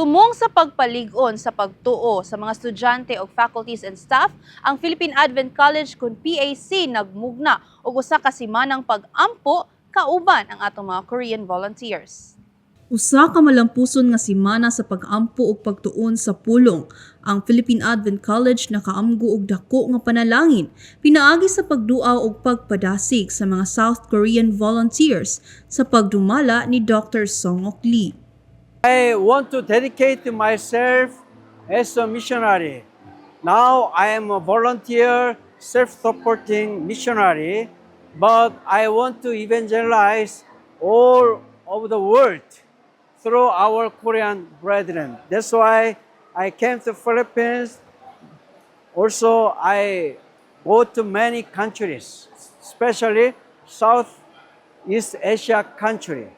Tumong sa pagpalig-on sa pagtuo sa mga estudyante o faculties and staff, ang Philippine Advent College kun PAC nagmugna og usa ka simanang pag-ampo kauban ang atong mga Korean volunteers. Usa ka malampuson nga simana sa pag-ampo ug pagtuon sa pulong. Ang Philippine Advent College nakaamgo og dako nga panalangin pinaagi sa pagduaw og pagpadasig sa mga South Korean volunteers sa pagdumala ni Dr. Song Ok Lee. I want to dedicate myself as a missionary. Now I am a volunteer, self-supporting missionary, but I want to evangelize all over the world through our Korean brethren. That's why I came to Philippines. Also, I go to many countries, especially Southeast Asia country.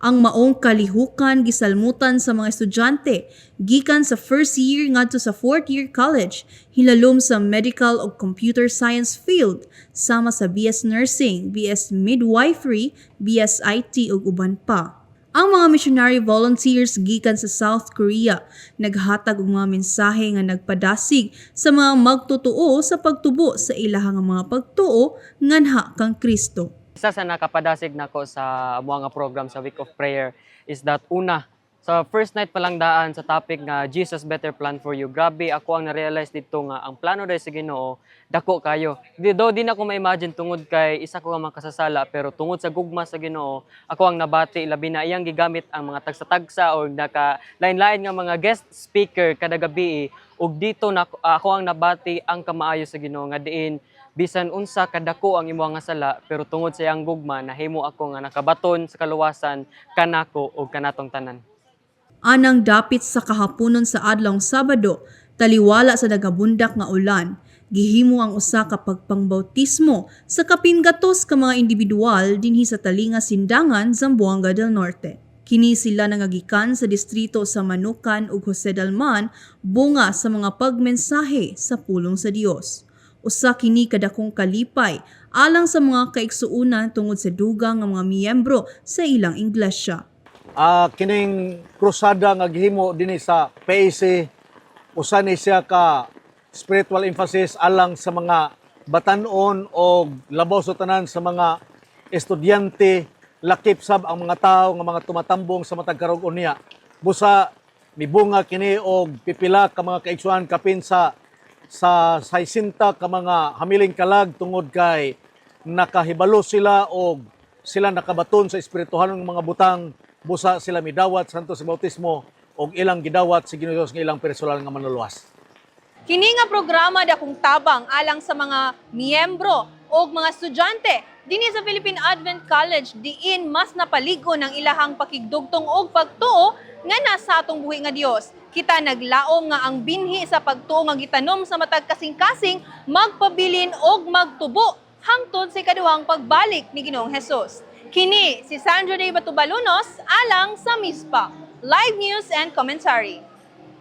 Ang maong kalihukan gisalmutan sa mga estudyante gikan sa first year ngadto sa fourth year college hilalom sa medical ug computer science field sama sa BS Nursing, BS Midwifery, BS IT ug uban pa. Ang mga missionary volunteers gikan sa South Korea naghatag og mga mensahe nga nagpadasig sa mga magtutuo sa pagtubo sa ilahang mga pagtuo nganha kang Kristo. Isa sa nakapadasig nako sa mga program sa Week of Prayer is that una, sa first night pa lang daan sa topic nga Jesus better plan for you. Grabe ako ang na-realize dito nga ang plano dahil sa Ginoo dako kayo. Di do di na ko ma-imagine tungod kay isa ko nga makasasala pero tungod sa gugma sa Ginoo ako ang nabati labi na iyang gigamit ang mga tagsa-tagsa o naka lain-lain nga mga guest speaker kada gabi ug dito na ako ang nabati ang kamaayo sa Ginoo nga diin bisan unsa kadako ang imo nga sala pero tungod sa iyang gugma nahimo ako nga nakabaton sa kaluwasan kanako ug kanatong tanan. Anang dapit sa kahaponon sa adlong Sabado, taliwala sa nagabundak nga ulan, gihimo ang usa ka pagpangbautismo sa kapingatos ka mga individual dinhi sa Talinga Sindangan, Zamboanga del Norte. Kini sila nangagikan sa distrito sa Manukan ug Jose Dalman bunga sa mga pagmensahe sa pulong sa Dios. Usa kini kadakong kalipay alang sa mga kaigsuunan tungod sa dugang nga mga miyembro sa ilang iglesia. Ah, kining krusada nga gihimo dinhi sa PAC usa ni siya ka spiritual emphasis alang sa mga batan-on o labaw sa tanan sa mga estudyante lakip sab ang mga tao nga mga tumatambong sa matag karog unya busa mibunga kini og pipila ka mga kaigsuhan kapin sa sa saysinta ka mga hamiling kalag tungod kay nakahibalo sila og sila nakabaton sa espirituhanong mga butang busa sila midawat santo sa bautismo og ilang gidawat si Ginoo nga ilang personal nga manuluwas. Kini nga programa dakong tabang alang sa mga miyembro o mga estudyante dinhi sa Philippine Advent College diin mas napaligo ng ilahang pakigdugtong og pagtuo nga nasa atong buhi nga Dios. Kita naglaom nga ang binhi sa pagtuo nga gitanom sa matag kasing-kasing magpabilin og magtubo hangtod sa ikaduhang pagbalik ni Ginoong Hesus. Kini si Sandra Day Batubalunos alang sa MISPA. Live News and Commentary.